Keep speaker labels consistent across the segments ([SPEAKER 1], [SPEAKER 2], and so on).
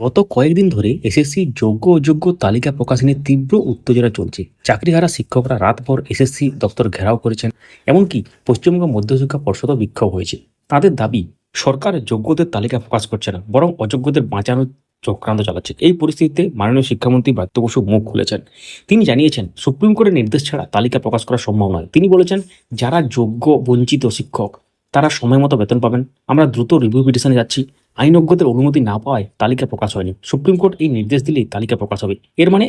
[SPEAKER 1] গত কয়েকদিন ধরে এসএসসি যোগ্য অযোগ্য তালিকা প্রকাশ নিয়ে তীব্র উত্তেজনা চলছে। চাকরিহারা শিক্ষকরা রাতভর এসএসসি দপ্তর ঘেরাও করেছেন, এমনকি পশ্চিমবঙ্গ মধ্যশিক্ষা পর্ষদও বিক্ষোভ হয়েছে। তাদের দাবি, সরকার যোগ্যদের তালিকা প্রকাশ করছে না, বরং অযোগ্যদের বাঁচানোর চক্রান্ত চালাচ্ছে। এই পরিস্থিতিতে মাননীয় শিক্ষামন্ত্রী ব্রাত্য বসু মুখ খুলেছেন। তিনি জানিয়েছেন, সুপ্রিম কোর্টের নির্দেশ ছাড়া তালিকা প্রকাশ করা সম্ভব নয়। তিনি বলেছেন, যারা যোগ্য, বঞ্চিত শিক্ষক, তারা সময় মতো বেতন পাবেন। আমরা দ্রুত রিভিউ পিটিশনে যাচ্ছি। আইনজ্ঞদের অনুমতি না পাওয়ায় তালিকা প্রকাশ হয়নি। সুপ্রিম কোর্ট এই নির্দেশ দিলেই তালিকা প্রকাশ হবে। এর মানে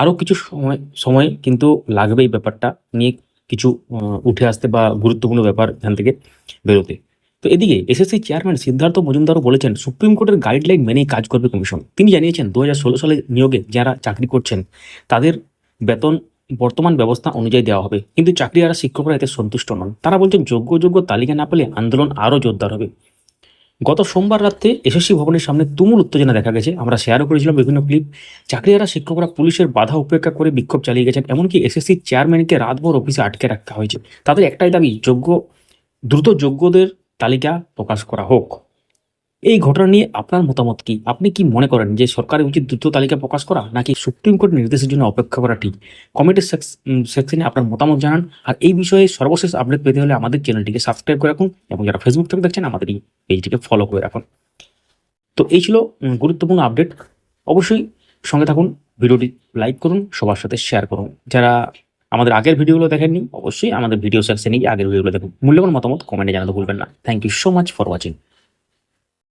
[SPEAKER 1] আরও কিছু সময় সময় কিন্তু লাগবে এই ব্যাপারটা নিয়ে কিছু উঠে আসতে বা গুরুত্বপূর্ণ ব্যাপার এখান থেকে বেরোতে। তো এদিকে এসএসসি চেয়ারম্যান সিদ্ধার্থ মজুমদারও বলেছেন, সুপ্রিম কোর্টের গাইডলাইন মেনেই কাজ করবে কমিশন। তিনি জানিয়েছেন দু হাজার ষোলো সালে নিয়োগে যারা চাকরি করছেন, তাদের বেতন বর্তমান ব্যবস্থা অনুযায়ী দেওয়া হবে। কিন্তু চাকরিহারা শিক্ষকরা এতে সন্তুষ্ট নন। তারা বলছেন, যোগ্য যোগ্য তালিকা না পেলে আন্দোলন আরও জোরদার হবে। গত সোমবার রাত্রে এসএসসি ভবনের সামনে তুমুল উত্তেজনা দেখা গেছে। আমরা শেয়ারও করেছিলাম বিভিন্ন ক্লিপ চাকরিয়ারা শিক্ষকরা পুলিশের বাধা উপেক্ষা করে বিক্ষোভ চালিয়ে গেছেন, এমনকি এসএসসি চেয়ারম্যানকে রাতভর অফিসে আটকে রাখা হয়েছে। তাদের একটাই দাবি, যোগ্য, দ্রুত যোগ্যদের তালিকা প্রকাশ করা হোক। এই ঘটনা নিয়ে আপনার মতামত কি? আপনি কি মনে করেন যে সরকারের উচিত দ্রুত তালিকা প্রকাশ করা, নাকি সুপ্রিম কোর্ট নির্দেশের জন্য অপেক্ষা করা ঠিক? কমেন্টের সেকশনে আপনার মতামত জানান। আর এই বিষয়ে সর্বশেষ আপডেট পেতে হলে আমাদের চ্যানেলটিকে সাবস্ক্রাইব করে রাখুন এবং যারা ফেসবুক থেকে দেখছেন, আমাদের এই পেজটিকে ফলো করে রাখুন। তো এই ছিল গুরুত্বপূর্ণ আপডেট অবশ্যই সঙ্গে থাকুন, ভিডিওটি লাইক করুন, সবার সাথে শেয়ার করুন। যারা আমাদের আগের ভিডিওগুলো দেখেননি, অবশ্যই আমাদের ভিডিও সেকশনে আগের ভিডিওগুলো দেখুন। মূল্যবান মতামত কমেন্টে জানাতে ভুলবেন না। Thank you so much for watching